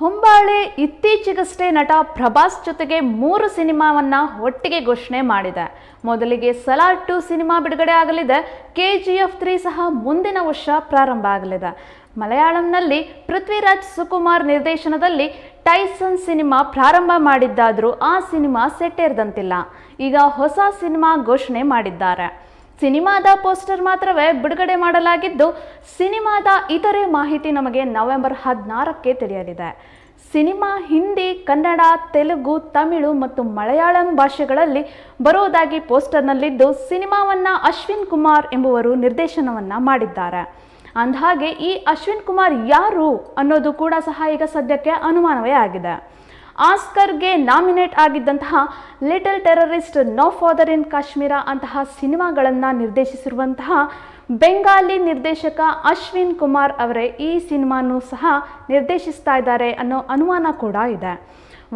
ಹೊಂಬಾಳೆ ಇತ್ತೀಚೆಗಷ್ಟೇ ನಟ ಪ್ರಭಾಸ್ ಜೊತೆಗೆ ಮೂರು ಸಿನಿಮಾವನ್ನ ಒಟ್ಟಿಗೆ ಘೋಷಣೆ ಮಾಡಿದೆ. ಮೊದಲಿಗೆ ಸಲಾರ್ ಟು ಸಿನಿಮಾ ಬಿಡುಗಡೆ ಆಗಲಿದೆ. ಕೆ ಜಿ ಎಫ್ ತ್ರೀ ಸಹ ಮುಂದಿನ ವರ್ಷ ಪ್ರಾರಂಭ ಆಗಲಿದೆ. ಮಲಯಾಳಂನಲ್ಲಿ ಪೃಥ್ವಿರಾಜ್ ಸುಕುಮಾರ್ ನಿರ್ದೇಶನದಲ್ಲಿ ಟೈಸನ್ ಸಿನಿಮಾ ಪ್ರಾರಂಭ ಮಾಡಿದ್ದಾದರೂ ಆ ಸಿನಿಮಾ ಸೆಟ್ಟೇರದಂತಿಲ್ಲ. ಈಗ ಹೊಸ ಸಿನಿಮಾ ಘೋಷಣೆ ಮಾಡಿದ್ದಾರೆ. ಸಿನಿಮಾದ ಪೋಸ್ಟರ್ ಮಾತ್ರವೇ ಬಿಡುಗಡೆ ಮಾಡಲಾಗಿದ್ದು, ಸಿನಿಮಾದ ಇತರೆ ಮಾಹಿತಿ ನಮಗೆ ನವೆಂಬರ್ ಹದಿನಾರಕ್ಕೆ ತಿಳಿಯಲಿದೆ. ಸಿನಿಮಾ ಹಿಂದಿ, ಕನ್ನಡ, ತೆಲುಗು, ತಮಿಳು ಮತ್ತು ಮಲಯಾಳಂ ಭಾಷೆಗಳಲ್ಲಿ ಬರುವುದಾಗಿ ಪೋಸ್ಟರ್ನಲ್ಲಿದ್ದು, ಸಿನಿಮಾವನ್ನು ಅಶ್ವಿನ್ ಕುಮಾರ್ ಎಂಬುವರು ನಿರ್ದೇಶನವನ್ನು ಮಾಡಿದ್ದಾರೆ. ಅಂದಹಾಗೆ, ಈ ಅಶ್ವಿನ್ ಕುಮಾರ್ ಯಾರು ಅನ್ನೋದು ಕೂಡ ಸಹ ಈಗ ಸದ್ಯಕ್ಕೆ ಅನುಮಾನವೇ ಆಗಿದೆ. ಆಸ್ಕರ್ಗೆ nominate ಆಗಿದ್ದಂತಹ little terrorist no father in Kashmir ಅಂತಹ ಸಿನಿಮಾಗಳನ್ನು ನಿರ್ದೇಶಿಸಿರುವಂತಹ ಬೆಂಗಾಲಿ ನಿರ್ದೇಶಕ ಅಶ್ವಿನ್ ಕುಮಾರ್ ಅವರೇ ಈ ಸಿನಿಮಾನು ಸಹ ನಿರ್ದೇಶಿಸ್ತಾ ಇದ್ದಾರೆ ಅನ್ನೋ ಅನುಮಾನ ಕೂಡ ಇದೆ.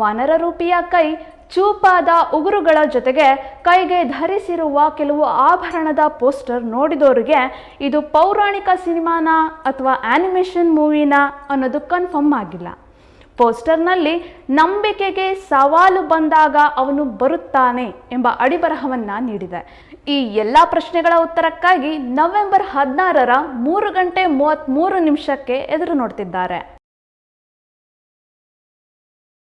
ವಾನರ ರೂಪಿಯ ಕೈ ಚೂಪಾದ ಉಗುರುಗಳ ಜೊತೆಗೆ ಕೈಗೆ ಧರಿಸಿರುವ ಕೆಲವು ಆಭರಣದ ಪೋಸ್ಟರ್ ನೋಡಿದವರಿಗೆ ಇದು ಪೌರಾಣಿಕ ಸಿನಿಮಾನ ಅಥವಾ ಆ್ಯನಿಮೇಷನ್ ಮೂವಿನ ಅನ್ನೋದು ಕನ್ಫರ್ಮ್ ಆಗಿಲ್ಲ. ಪೋಸ್ಟರ್ನಲ್ಲಿ ನಂಬಿಕೆಗೆ ಸವಾಲು ಬಂದಾಗ ಅವನು ಬರುತ್ತಾನೆ ಎಂಬ ಅಡಿಬರಹವನ್ನ ನೀಡಿದೆ. ಈ ಎಲ್ಲ ಪ್ರಶ್ನೆಗಳ ಉತ್ತರಕ್ಕಾಗಿ ನವೆಂಬರ್ ಹದಿನಾರರ ಮೂರು ಗಂಟೆ ಮೂವತ್ತ್ಮೂರು ನಿಮಿಷಕ್ಕೆ ಎದುರು ನೋಡ್ತಿದ್ದಾರೆ.